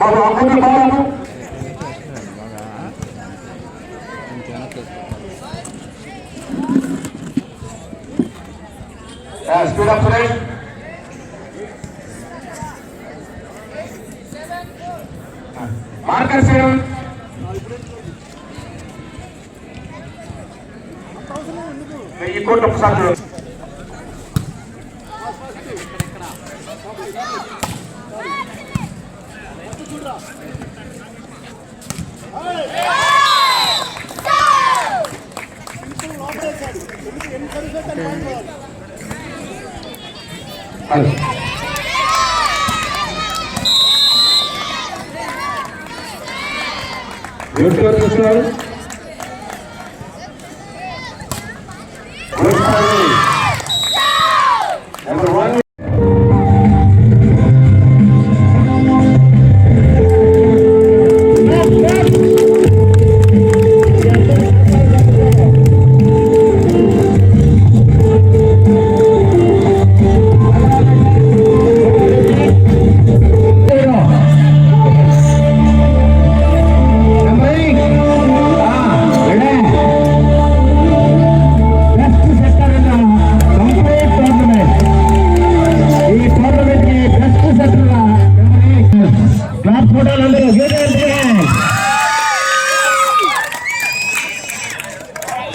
బాబు అమ్ముడు బాబు speed up right marker save వెయ్యి కోట్లు ఒకసారి ఎవరు చూస్తున్నారు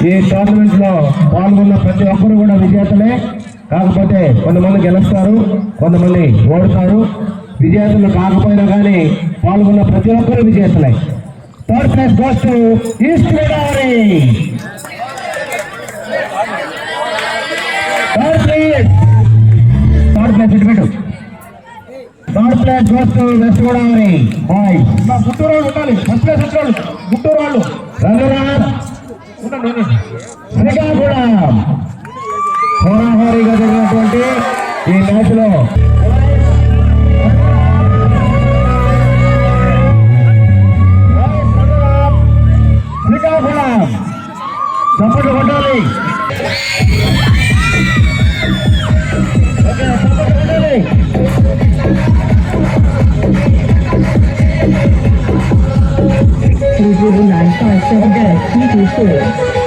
ఈ టోర్నమెంట్లో పాల్గొన్న ప్రతి ఒక్కరు కూడా విజేతలే. కాకపోతే కొంతమంది గెలుస్తారు కొంతమంది ఓడుతారు. విజేతలు కాకపోయినా కానీ పాల్గొన్న ప్రతి ఒక్కరు విజేతలే. Third place goes to east Godavari third place third place ఇటు పెట్టు. Third place goes to west Godavari bye Guntur వాళ్ళు ఉండాలి. ఫస్ట్ ప్లేస్ గుంటూరు వాళ్ళు రంగనాథ్ శ్రీకాకుళం そう。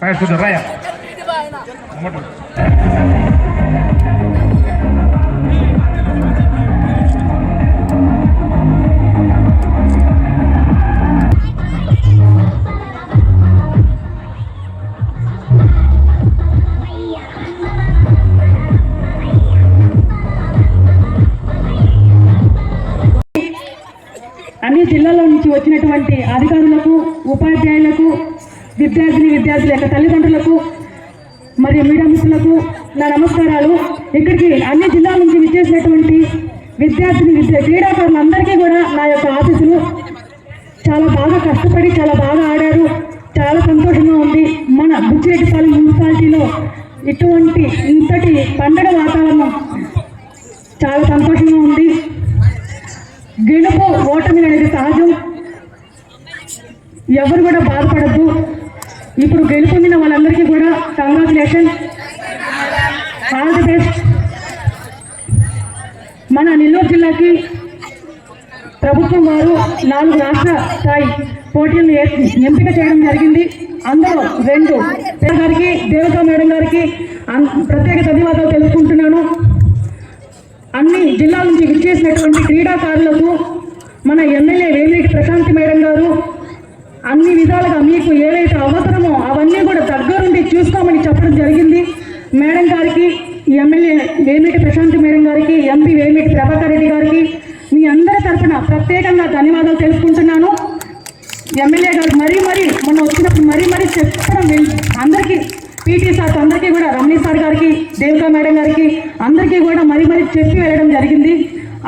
రాయ అన్ని జిల్లాల నుంచి వచ్చినటువంటి అధికారులకు ఉపాధ్యాయులకు విద్యార్థిని విద్యార్థుల యొక్క తల్లిదండ్రులకు మరియు మీడియా మిత్రులకు నా నమస్కారాలు. ఇక్కడికి అన్ని జిల్లాల నుంచి విచ్చేసినటువంటి విద్యార్థిని విద్య క్రీడాకారులందరికీ కూడా నా యొక్క ఆశీస్సులు. చాలా బాగా కష్టపడి చాలా బాగా ఆడారు. చాలా సంతోషంగా ఉంది. మన బుచ్చిరెడ్డిపాలెం మున్సిపాలిటీలో ఇటువంటి ఇంతటి పండగ వాతావరణం చాలా సంతోషంగా ఉంది. గెలుపు ఓటమి అనేది సహజం. ఎవరు కూడా బాధపడద్దు. ఇప్పుడు గెలుపొందిన వాళ్ళందరికీ కూడా కంగ్రాచులేషన్ ఆల్ ది బెస్ట్ మన నెల్లూరు జిల్లాకి ప్రభుత్వం వారు నాలుగు రాష్ట్ర స్థాయి పోటీలను ఎంపిక చేయడం జరిగింది. అందులో రెండు గారికి దేవతా మేడం గారికి అన్- ప్రత్యేక ధన్యవాదాలు తెలుసుకుంటున్నాను అన్ని జిల్లాల నుంచి విచ్చేసినటువంటి క్రీడాకారులకు మన ఎమ్మెల్యే వేమిరెడ్డి ప్రశాంతి మేడం గారు అన్ని విధాలుగా మీకు ఏవైతే అవసరమో అవన్నీ కూడా దగ్గరుండి చూసుకోమని చెప్పడం జరిగింది. మేడం గారికి ఎమ్మెల్యే వేమిటి ప్రశాంత్ మేడం గారికి ఎంపీ వేమిటి ప్రభాకర్ రెడ్డి గారికి మీ అందరి తరఫున ప్రత్యేకంగా ధన్యవాదాలు తెలుపుకుంటున్నాను. ఎమ్మెల్యే గారు మరీ మరీ మొన్న వచ్చినప్పుడు మరీ మరీ చెప్పడం అందరికీ పీటీ సార్ అందరికీ కూడా రమణి సార్ గారికి దేవికా మేడం గారికి అందరికీ కూడా మరీ మరీ చెప్పి వెళ్ళడం జరిగింది.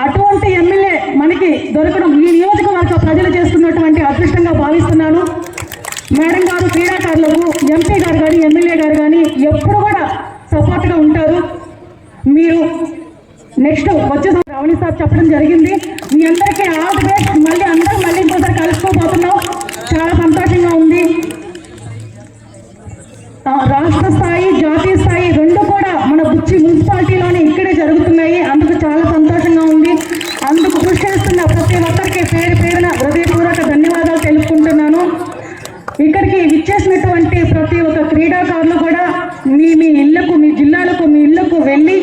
అటువంటి ఎమ్మెల్యే మనకి దొరకడం ఈ మేడం గారు క్రీడాకారులకు ఎంపీ గారు కానీ ఎమ్మెల్యే గారు కానీ ఎప్పుడు కూడా సపోర్ట్గా ఉంటారు. మీరు నెక్స్ట్ వచ్చే రావణి సార్ చెప్పడం జరిగింది. మీ అందరికీ ఆల్ ది బెస్ట్ మళ్ళీ అందరూ మళ్ళీ ఇంకోసారి కలుసుకోబోతున్నాం. చాలా సంతోషం ఉంది ఆ, రాష్ట్ర స్థాయి జాతీయ స్థాయి రెండు కూడా మన బుచ్చి మున్సిపాలిటీలోనే ఇక్కడే జరుగుతున్నాయి అందుకు చాలా సంతోషంగా ఉంది అందుకు కృషి చేస్తున్న ప్రతి ఒక్కరికి పేరు పేరున హృదయపూర్వక ధన్యవాదాలు తెలుపుకుంటున్నాను ఇక్కడికి విచ్చేసినటువంటి ప్రతి ఒక్క క్రీడాకారులు కూడా మీ మీ ఇళ్ళకు మీ జిల్లాలకు మీ ఇళ్ళకు వెళ్ళి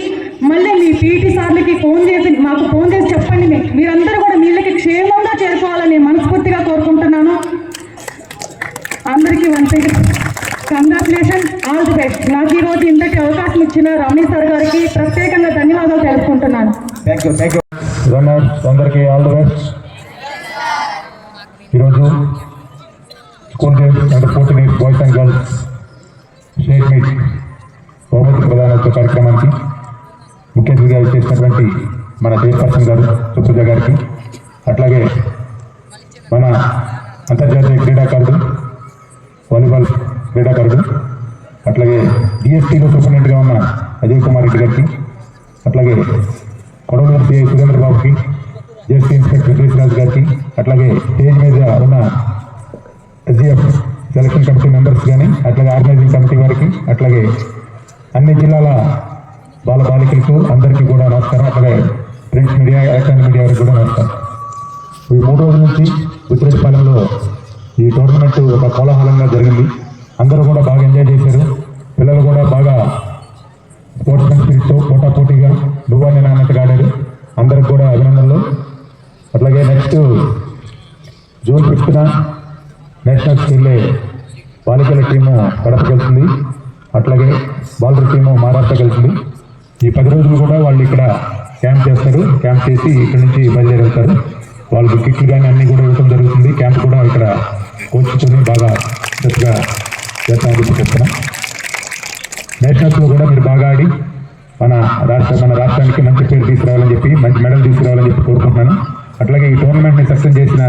మళ్ళీ మీ పీటీ సార్లకి ఫోన్ చేసి మాకు ఫోన్ చేసి చెప్పండి మీ- మీరందరూ కూడా మీ ఇళ్ళకి క్షేమంగా చేరుకోవాలని మనస్ఫూర్తిగా కోరుకుంటున్నాను అందరికీ one congratulation all the best నాకు ఈ రోజు ఇంతటి అవకాశం ఇచ్చిన రమణి సార్ గారికి ప్రత్యేకంగా ధన్యవాదాలు తెలుపుకుంటున్నాను. Thank you thank you runners అందరికీ ఆల్ ది బెస్ట్ ఈరోజు school games under fourteen years boys and girls state meet బహుమతి ప్రధానోత్సవ కార్యక్రమానికి ముఖ్య అతిథిగా చేసినటువంటి మన చైర్పర్సన్ గారు సుప్రజ గారికి అట్లాగే మన అంతర్జాతీయ క్రీడాకారుడు వాలీబాల్ క్రీడాకారుడు టీఎస్టీలో సూపరింటెండెంట్గా ఉన్న అజయ్ కుమార్ రెడ్డి గారికి అట్లాగే కొడవలూరు సిఐ సురేంద్ర బాబుకి జిఎస్టీ ఇన్స్పెక్టర్ రాజు గారికి అట్లాగే స్టేజ్ మీద ఉన్న ఎస్జిఎఫ్ సెలక్షన్ కమిటీ మెంబర్స్ కానీ అట్లాగే ఆర్గనైజింగ్ కమిటీ వారికి అట్లాగే అన్ని జిల్లాల బాల బాలికలకు అందరికీ కూడా నమస్కారం. అట్లాగే ప్రింట్ మీడియా ఎలక్ట్రానిక్ మీడియా వారికి కూడా నమస్కారం. ఈ మూడు రోజుల నుంచి ఉచ్చిరెడ్డిపాలెంలో ఈ టోర్నమెంట్ ఒక కోలాహలంగా జరిగింది. అందరూ కూడా బాగా ఎంజాయ్ చేశారు పిల్లలు కూడా బాగా స్పోర్ట్స్ మెన్ స్పిరిట్తో పోటా పోటీగా నువ్వు నేను అన్నట్టుగా ఆడారు అందరికి కూడా అభినందనలు అట్లాగే నెక్స్ట్ జూన్ నేషనల్ నేషనల్స్కి వెళ్ళే బాలికల టీము కడపకి వెళ్తుంది అట్లాగే బాలుర టీము మహారాష్ట్రకి వెళ్తుంది ఈ పది రోజులు కూడా వాళ్ళు ఇక్కడ క్యాంప్ చేస్తారు. క్యాంప్ చేసి ఇక్కడ నుంచి బయలుదేరి వాళ్ళకి కిట్లు కానీ అన్నీ కూడా ఇవ్వడం జరుగుతుంది. క్యాంప్ కూడా ఇక్కడ కోచుకొని బాగా చక్కగా చేస్తామని చెప్పి చెప్తున్నాం. నేషనల్స్లో కూడా మీరు బాగా ఆడి మన రాష్ట్ర మన రాష్ట్రానికి మంచి పేరు తీసుకురావాలని చెప్పి మంచి మెడల్ తీసుకురావాలని చెప్పి కోరుకుంటున్నాను. అట్లాగే ఈ టోర్నమెంట్ని సక్సెస్ చేసిన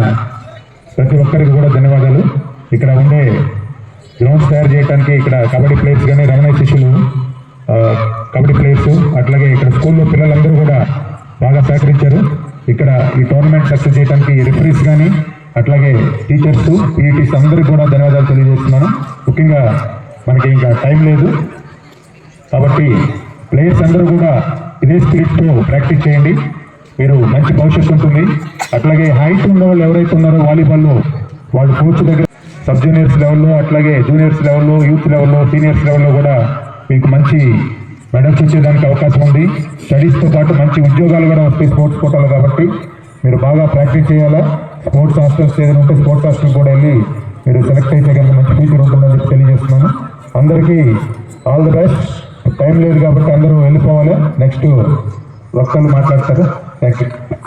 ప్రతి ఒక్కరికి కూడా ధన్యవాదాలు. ఇక్కడ ఉండే గ్రౌండ్స్ తయారు చేయడానికి ఇక్కడ కబడ్డీ ప్లేయర్స్ కానీ రమణ శిష్యులు కబడ్డీ ప్లేయర్స్ అట్లాగే ఇక్కడ స్కూల్లో పిల్లలందరూ కూడా బాగా సహకరించారు. ఇక్కడ ఈ టోర్నమెంట్ సక్సెస్ చేయడానికి రిఫరీస్ కానీ అట్లాగే టీచర్స్ పీఈటీస్ అందరికీ కూడా ధన్యవాదాలు తెలియజేస్తున్నాను. ముఖ్యంగా మనకి ఇంకా టైం లేదు. కాబట్టి ప్లేయర్స్ అందరూ కూడా ఇదే స్పిరిట్తో ప్రాక్టీస్ చేయండి. మీరు మంచి భవిష్యత్తు ఉంటుంది. అట్లాగే హైట్ ఉన్న వాళ్ళు ఎవరైతే ఉన్నారో వాలీబాల్లో వాళ్ళు కోచ్ దగ్గర సబ్ జూనియర్స్ లెవెల్లో అట్లాగే జూనియర్స్ లెవెల్లో యూత్ లెవెల్లో సీనియర్స్ లెవెల్లో కూడా మీకు మంచి మెడల్స్ వచ్చేదానికి అవకాశం ఉంది. స్టడీస్తో పాటు మంచి ఉద్యోగాలు కూడా వస్తాయి స్పోర్ట్స్ కోటాలు కాబట్టి మీరు బాగా ప్రాక్టీస్ చేయాలా? స్పోర్ట్స్ హాస్టల్స్ ఏదైనా ఉంటే స్పోర్ట్స్ హాస్టల్ కూడా వెళ్ళి మీరు సెలెక్ట్ అయితే కనుక మంచి ఫ్యూచర్ ఉంటుందని చెప్పి తెలియజేస్తున్నాను. అందరికీ ఆల్ ది బెస్ట్ టైం లేదు కాబట్టి అందరూ వెళ్ళిపోవాలి. నెక్స్ట్ ఒక్కళ్ళు మాట్లాడతారు? Thank you.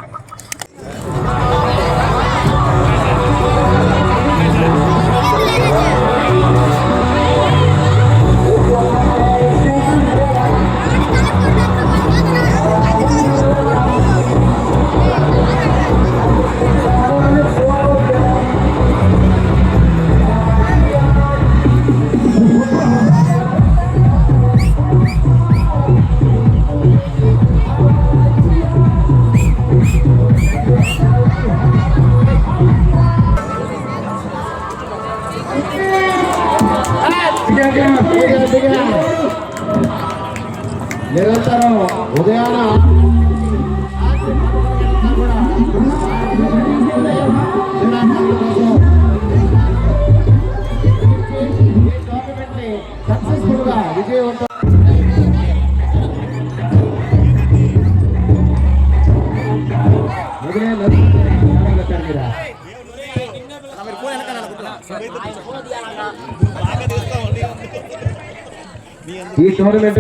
ఈ టోర్నమెంట్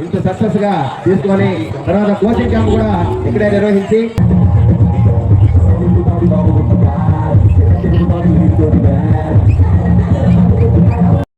ఇంత సక్సెస్గా తీసుకొని తర్వాత కోచింగ్ క్యాంప్ కూడా ఇక్కడే నిర్వహించి